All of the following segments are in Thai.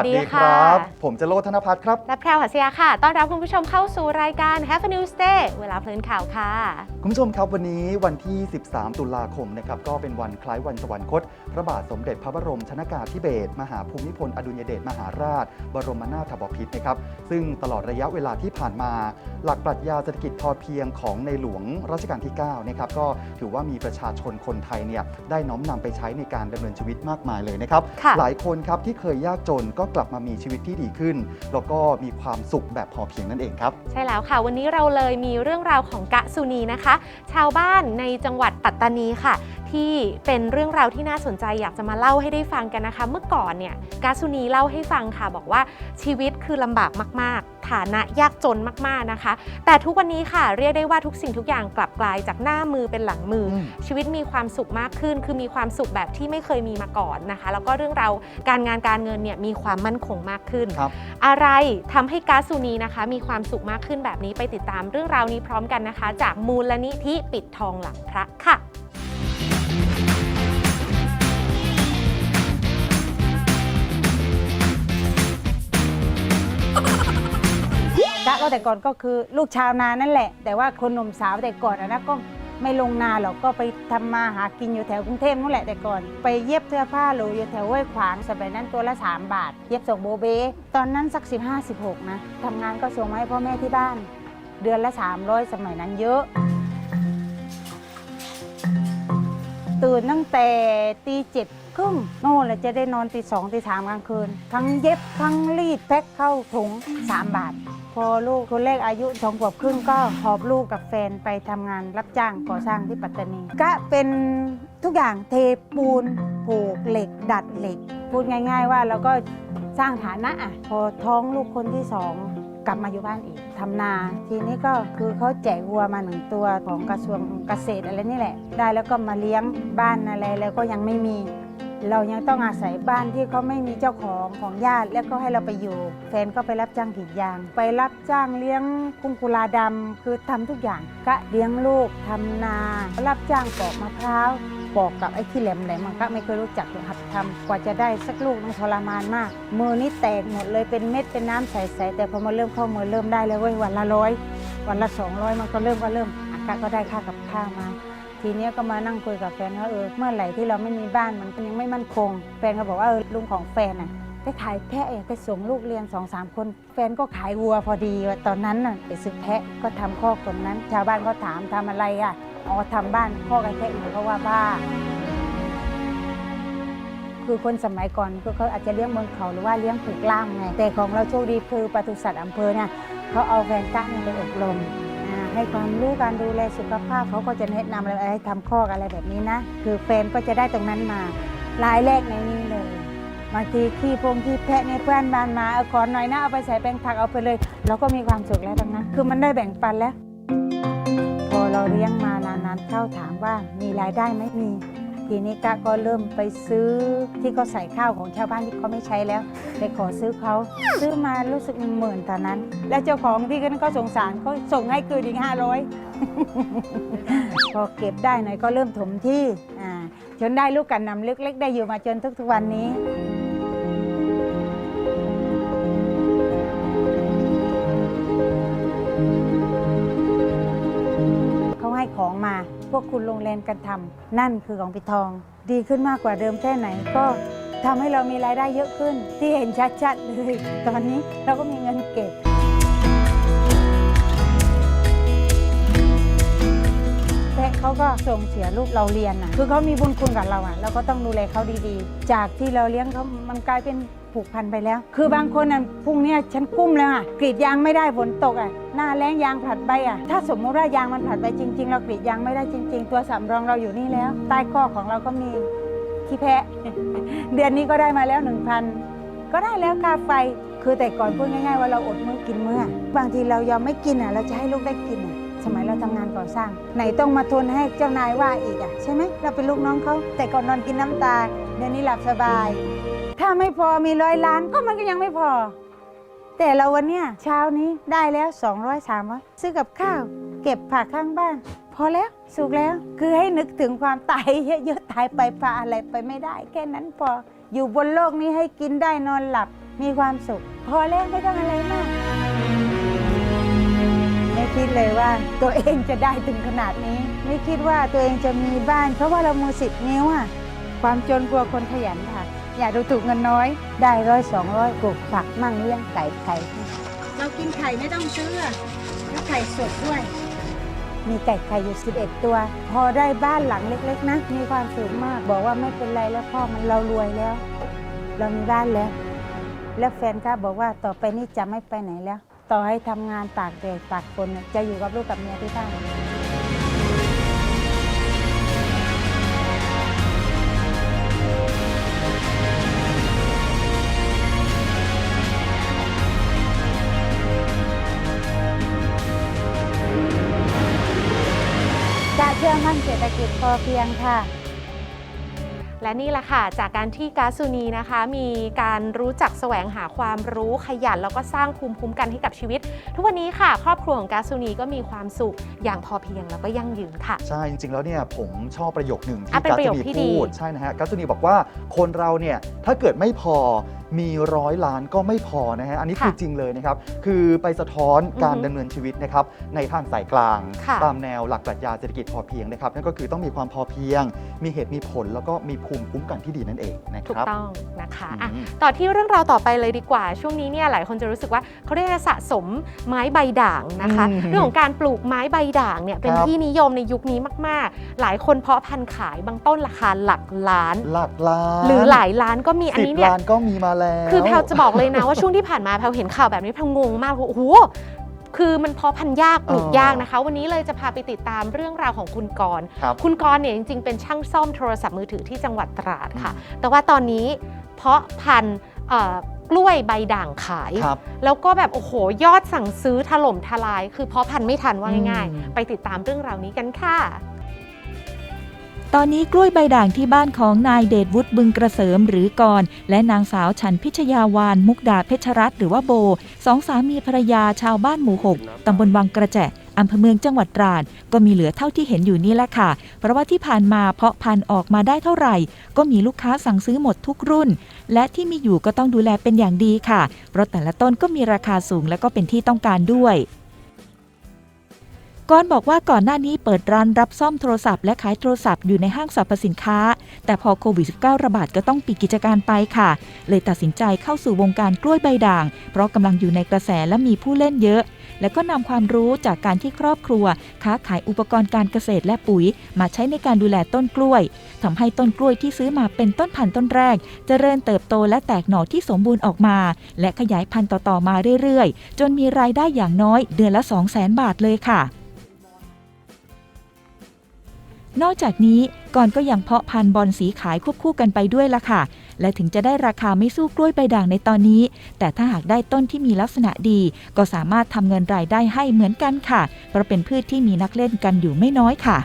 สวัสดีค่ะผมจะโลธนพัฒน์ครับ และแพรวหัสยาค่ะ ต้อนรับคุณผู้ชมเข้าสู่รายการ Have a News Day เวลาเพลินข่าวค่ะ คุณผู้ชมครับวันนี้วันที่ 13 ตุลาคมนะครับ ก็เป็นวันคล้ายวันสวรรคต พระบาทสมเด็จพระบรมชนากาธิเบศรมหาภูมิพล อดุลยเดชมหาราช บรมนาถบพิตรนะครับ ซึ่งตลอดระยะเวลาที่ผ่านมา หลักปรัชญาเศรษฐกิจพอเพียงของในหลวงรัชกาลที่ 9 นะครับ ก็ถือว่ามีประชาชนคนไทยเนี่ยได้น้อมนำไปใช้ในการดำเนินชีวิตมากมายเลยนะครับค่ะหลายคนครับที่เคยยากจนก็กลับมามีชีวิตที่ดีขึ้น แล้วก็มีความสุขแบบพอเพียงนั่นเองครับ ใช่แล้วค่ะ วันนี้เราเลยมีเรื่องราวของกะสุนีนะคะ ชาวบ้านในจังหวัดปัตตานีค่ะ ที่เป็นเรื่องราวที่น่าสนใจอยากจะมาเล่าให้ได้ฟังกันนะคะ เมื่อก่อนเนี่ยกาสุนีเล่าให้ฟังค่ะ บอกว่าชีวิตคือลำบากมาก ๆฐานะยากจนมากๆนะคะ แต่ทุกวันนี้ค่ะเรียกได้ว่าทุกสิ่งทุกอย่างกลับกลายจากหน้ามือเป็นหลังมืออมชีวิตมีความสุขมากขึ้น คือมีความสุขแบบที่ไม่เคยมีมาก่อนนะคะ แล้วก็เรื่องราวการงานการเงินเนี่ยมีความมั่นคงมากขึ้น ครับ อะไรทำให้กาซูนีนะคะ มีความสุขมากขึ้นแบบนี้ไปติดตามเรื่องราวนี้พร้อมกันนะคะ จากมูลนิธิปิดทองหลังพระค่ะะก็แต่ก่อนก็คือลูกชาวนานั่นแหละ แต่ว่าคนหนุ่มสาวแต่ก่อนอะนะก็ไม่ลงนาหรอกก็ไปทำมาหากินอยู่แถวกรุงเทพนั่นแหละแต่ก่อน ไปเย็บเสื้อผ้าโหลอยู่แถวห้วยขวางสมัยนั้นตัวละ 3 บาท เย็บส่งโบเบ ตอนนั้นสัก 15 16 นะทำงานก็ส่งมาให้พ่อแม่ที่บ้าน เดือนละ 300 สมัยนั้นเยอะ ตื่นตั้งแต่ตีเจ็ด ครึ่งโน่นแหละจะได้นอนตีสองตีสามกลางคืน ทั้งเย็บทั้งรีดแพ็คเข้าถุง 3 บาท พอลูกคนแรกอายุสองขวบครึ่งก็หอบลูกกับแฟนไปทำงานรับจ้างก่อสร้างที่ปัตตานี ก็เป็นทุกอย่างเทปูนผูกเหล็ก ดัดเหล็ก พูดง่าย ๆ ว่าเราก็สร้างฐานะอะพอท้องลูกคนที่สอง กลับมาอยู่บ้านอีกทำนา ทีนี้ก็คือเขาแจกวัวมาหนึ่งตัวของกระทรวงเกษตรอะไรนี่แหละ ได้แล้วก็มาเลี้ยงบ้านอะไรแล้วก็ยังไม่มี เรายังต้องอาศัยบ้านที่เขาไม่มีเจ้าของของญาติ แล้วก็ให้เราไปอยู่ แฟนก็ไปรับจ้างกรีดยาง ไปรับจ้างเลี้ยงกุ้งกุลาดำคือทำทุกอย่างก็เลี้ยงลูกทำนา รับจ้างปอกมะพร้าวปอกกับไอ้ที่แหลมแหลมมันก็ไม่เคยรู้จักเลยครับทำกว่าจะได้สักลูกต้องทรมานมาก มือนี่แตกหมดเลยเป็นเม็ดเป็นน้ำใสๆแต่พอมาเริ่มเข้ามือเริ่มได้เลยเว้ยวันละร้อยวันละสองร้อยมันก็เริ่มก็เริ่มอากาก็ได้ค่ากับข้าวมา ทีเนี้ยก็มานั่งคุยกับแฟนว่าเออเมื่อไหร่ที่เราไม่มีบ้านมันก็ยังไม่มั่นคง แฟนก็บอกว่าเออลุงของแฟนน่ะไปขายแพะไปส่งลูกเรียนสองสามคน แฟนก็ขายวัวพอดีตอนนั้นน่ะไปซื้อแพะก็ทำคอกตรงนั้น ชาวบ้านก็ถามทำอะไรอะอ๋อทำบ้านคอกไอ้แพะหนูก็ว่าบ้า คือคนสมัยก่อนก็เขาอาจจะเลี้ยงบนเขาหรือว่าเลี้ยงผูกล่ามไงแต่ของเราโชคดีคือปศุสัตว์อำเภอเนี่ยเขาเอาแฟนกะเนี่ไปอบรม ให้ความรู้การดูแลสุขภาพเขาก็จะแนะนำอะไรให้ทำคอกอะไรแบบนี้นะ คือแฟนก็จะได้ตรงนั้นมารายแรกในนี้เลยบางทีขี้พงขี้แพะในเพื่อนบ้านมาเอาขอหน่อยนะเอาไปใส่แปลงผักเอาไปเลยเราก็มีความสุขแล้วตรงนั้นคือมันได้แบ่งปันแล้ว พอเราเลี้ยงมานานๆเข้าถามว่ามีรายได้ไหมมี ทีนี้กะก็เริ่มไปซื้อที่เขาใส่ข้าวของชาวบ้านที่เขาไม่ใช้แล้วไปขอซื้อเขาซื้อมารู้สึกหมื่นตอนนั้น แล้วเจ้าของที่นั้นก็สงสารเขาส่งให้คืนอีกห้าร้อยพอเก็บได้หน่อยก็เริ่มถมที่จนได้ลูกกันนำเล็กๆ ได้อยู่มาจนทุกๆวันนี้ ของมา พวกคุณลงแรงกันทำนั่นคือของปิดทอง ดีขึ้นมากกว่าเดิมแค่ไหนก็ทำให้เรามีรายได้เยอะขึ้น ที่เห็นชัดๆเลยตอนนี้เราก็มีเงินเก็บแต่เขาก็ส่งเสียลูกเราเรียนอะ คือเขามีบุญคุณกับเราอะ เราก็ต้องดูแลเขาดีๆ จากที่เราเลี้ยงเขามันกลายเป็น ผูกพันไปแล้ว คือบางคนอะพรุ่งเนี้ยฉันกุ้มแล้วอะกรีดยางไม่ได้ฝนตกอะหน้าแล้งยางผลัดใบอะถ้าสมมติว่ายางมันผลัดใบจริง ๆ เรากรีดยางไม่ได้จริง ๆ ตัวสำรองเราอยู่นี่แล้ว ใต้ข้อของเราก็มีที่แพะ เดือนนี้ก็ได้มาแล้วหนึ่งพันก็ได้แล้วค่าไฟคือแต่ก่อนพูดง่ายๆว่าเราอดมื้อกินมื้อบางทีเรายอมไม่กินอะเราจะให้ลูกได้กินอะสมัยเราทำงานก่อสร้าง ไหนต้องมาทนให้เจ้านายว่าอีกอะใช่ไหมเราเป็นลูกน้องเขาแต่ก่อนนอนกินน้ำตา เดี๋ยวนี้หลับสบาย ถ้าไม่พอมีร้อยล้านก็มันก็ยังไม่พอ แต่เราวันเนี้ยเช้านี้ได้แล้ว 200 300ซื้อกับข้าว เก็บผักข้างบ้าน พอแล้วสุกแล้ว คือให้นึกถึงความตายเยอะๆตายไปพาอะไรไปไม่ได้ แค่นั้นพออยู่บนโลกนี้ให้กินได้นอนหลับมีความสุข พอแล้วไม่ต้องอะไรมาก ไม่คิดเลยว่าตัวเองจะได้ถึงขนาดนี้ ไม่คิดว่าตัวเองจะมีบ้าน เพราะว่าเรามือสิบนิ้วอะความจนกลัวคนขยันค่ะ อย่าดูถูกเงินน้อย ได้ร้อยสองร้อยปลูกผักมั่งเลี้ยงไก่ไข่เรากินไข่ไม่ต้องซื้อแล้วไข่สดด้วย มีไก่ไข่อยู่11 ตัว พอได้บ้านหลังเล็ก ๆ นะ มีความสุขมาก บอกว่าไม่เป็นไรแล้วพ่อมันเรารวยแล้ว เรามีบ้านแล้ว แล้วแฟนก็บอกว่าต่อไปนี้จะไม่ไปไหนแล้ว ต่อให้ทำงานตากแดดตากฝนเนี่ยจะอยู่กับลูกกับเมียที่บ้าน พอเพียงค่ะ และนี่แหละค่ะ จากการที่กาซูนีนะคะ มีการรู้จักแสวงหาความรู้ขยัน แล้วก็สร้างภูมิคุ้มกันให้กับชีวิต ทุกวันนี้ค่ะ ครอบครัวของกาซูนีก็มีความสุขอย่างพอเพียงแล้วก็ยั่งยืนค่ะ ใช่จริงๆแล้วเนี่ยผมชอบประโยคหนึ่งที่อะเป็นกัสประโยคนีที่ดี พูดใช่นะฮะกัสนีบอกว่าคนเราเนี่ยถ้าเกิดไม่พอ มีร้อยล้านก็ไม่พอนะฮะอันนี้คือจริงเลยนะครับ คือไปสะท้อนการอือฮึดำเนินชีวิตนะครับในทางสายกลาง ค่ะ ตามแนวหลักปรัชญาเศรษฐกิจพอเพียงนะครับนั่นก็คือต้องมีความพอเพียง มีเหตุมีผลแล้วก็มีภูมิคุ้มกันที่ดีนั่นเองนะคถูกรับ ต้องนะคะอะอืมต่อที่เรื่องราวต่อไปเลยดีกว่า ช่วงนี้เนี่ยหลายคนจะรู้สึกว่าเขาเรียกว่าสะสมไม้ใบด่างนะคะ อืมเรื่องของการปลูกไม้ใบด่างเนี่ยเป็นครับ ที่นิยมในยุคนี้มาก ๆ หลายคนเพาะพันธุ์ขายบางต้นราคาหลักล้าน หลักล้านหรือหลายล้านก็มีอันสิบนี้เนี่ย ล้านก็มีมาแล้ว คือแพลวจะบอกเลยนะว่าช่วงที่ผ่านมาแพลวเห็นข่าวแบบนี้แพลวงงมากว่าโอ้โหคือมันเพาะพันธุ์ยากปลูกเออยากนะคะ วันนี้เลยจะพาไปติดตามเรื่องราวของคุณกรณ์ครับคุณกรณ์เนี่ยจริงๆเป็นช่างซ่อมโทรศัพท์มือถือที่จังหวัดตราดค่ะอืมแต่ว่าตอนนี้เพาะพันธุ์เอ่อกล้วยใบด่างขายครับแล้วก็แบบโอ้โหยอดสั่งซื้อถล่มทลาย คือเพาะพันธุ์ไม่ทันว่าง่ายอืมๆไปติดตามเรื่องราวนี้กันค่ะ ตอนนี้กล้วยใบด่างที่บ้านของนายเดชวุฒิบึงกระเสริมหรือกรและนางสาวฉันพิชยาวานมุกดาเพชรรัตน์หรือว่าโบสองสามีภรรยาชาวบ้านหมู่หกตำบลวังกระแจอำเภอเมืองจังหวัดตราดก็มีเหลือเท่าที่เห็นอยู่นี่แหละค่ะ เพราะว่าที่ผ่านมาเพาะพันธุ์ออกมาได้เท่าไหร่ ก็มีลูกค้าสั่งซื้อหมดทุกรุ่น และที่มีอยู่ก็ต้องดูแลเป็นอย่างดีค่ะ เพราะแต่ละต้นก็มีราคาสูงและก็เป็นที่ต้องการด้วย กอนบอกว่าก่อนหน้านี้เปิดร้านรับซ่อมโทรศัพท์และขายโทรศัพท์อยู่ในห้างสรรพสินค้า แต่พอโควิด -19 ระบาดก็ต้องปิดกิจการไปค่ะ เลยตัดสินใจเข้าสู่วงการกล้วยใบด่าง เพราะกำลังอยู่ในกระแสและมีผู้เล่นเยอะ และก็นำความรู้จากการที่ครอบครัว ค้าขายอุปกรณ์การเกษตรและปุ๋ย มาใช้ในการดูแลต้นกล้วยทำให้ต้นกล้วยที่ซื้อมาเป็นต้นพันธุ์ต้นแรกจเจริญเติบโตและแตกหน่อที่สมบูรณ์ออกมา และขยายพันธุ์ต่อๆมาเรื่อยๆ จนมีรายได้อย่างน้อยเดือนละ 2 0 0 0 0 0 บาทเลยค่ะ นอกจากนี้ก่อนก็ยังเพาะพันธุ์บอลสีขายควบคู่กันไปด้วยล่ะค่ะ และถึงจะได้ราคาไม่สู้กล้วยใบด่างในตอนนี้ แต่ถ้าหากได้ต้นที่มีลักษณะดี ก็สามารถทำเงินรายได้ให้เหมือนกันค่ะ เพราะเป็นพืชที่มีนักเล่นกันอยู่ไม่น้อยค่ะ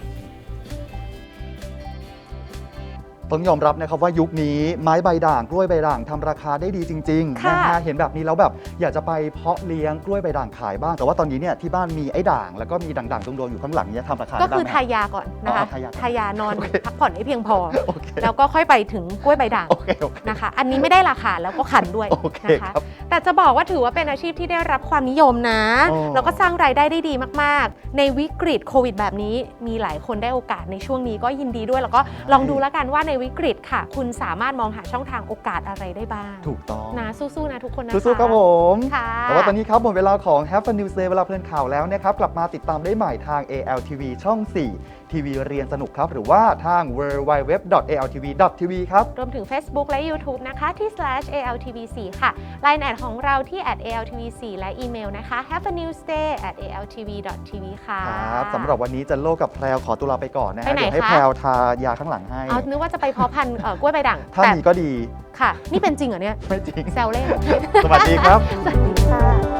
ต้องยอมรับนะครับว่ายุคนี้ไม้ใบด่างกล้วยใบด่างทำราคาได้ดีจริงๆค่ะนะฮะเห็นแบบนี้แล้วแบบอยากจะไปเพาะเลี้ยงกล้วยใบด่างขายบ้าง แต่ว่าตอนนี้เนี่ยที่บ้านมีไอ้ด่างแล้วก็มีด่างๆดวงๆอยู่ข้างหลังเนี่ยทำราคาก็ได้คือไหม ทายาก่อนนะคะอ๋อทายาก่อนทายานอนโอเค พักผ่อนให้เพียงพอ โอเคแล้วก็ค่อยไปถึงกล้วยใบด่างโอเคโอเค นะคะ อันนี้ไม่ได้ราคาแล้วก็ขันด้วยโอเคนะคะ ครับแต่จะบอกว่าถือว่าเป็นอาชีพที่ได้รับความนิยมนะ อ๋อ แล้วก็สร้างรายได้ได้ดีมากๆ ในวิกฤตโควิดแบบนี้มีหลายคนได้โอกาสในช่วงนี้ก็ยินดีด้วย แล้วก็ลองดูแล้วกันว่าในวิกฤตค่ะ คุณสามารถมองหาช่องทางโอกาสอะไรได้บ้าง ถูกต้องนะสู้ๆนะทุกคนนะคะสู้ๆครับผมค่ะแต่ว่าตอนนี้ครับหมดเวลาของ Have a News Day เวลาเพลินข่าวแล้วนะครับ กลับมาติดตามได้ใหม่ทาง ALTV ช่อง 4 ทีวีเรียนสนุกครับ หรือว่าทาง www.altv.tv ครับ รวมถึง Facebook และ YouTube นะคะที่ slash /altv4 ค่ะ Line แอดของเราที่ @altv4 และอีเมลนะคะ have a news day at altv.tv ค่ะครับสำหรับวันนี้จันโลกับแพรวขอตัวลาไปก่อนนะไปฮะไหนเดี๋ยวให้คะแพรวทายาข้างหลังให้เอานึกว่าจะไปเพาะพันธุ์เอ่อกล้วยใบด่างถ้าแต่มีก็ดีค่ะ นี่เป็นจริงเหรอเนี่ยไม่จริง แซวเล่น สวัสดีครับ สวัสดีค่ะ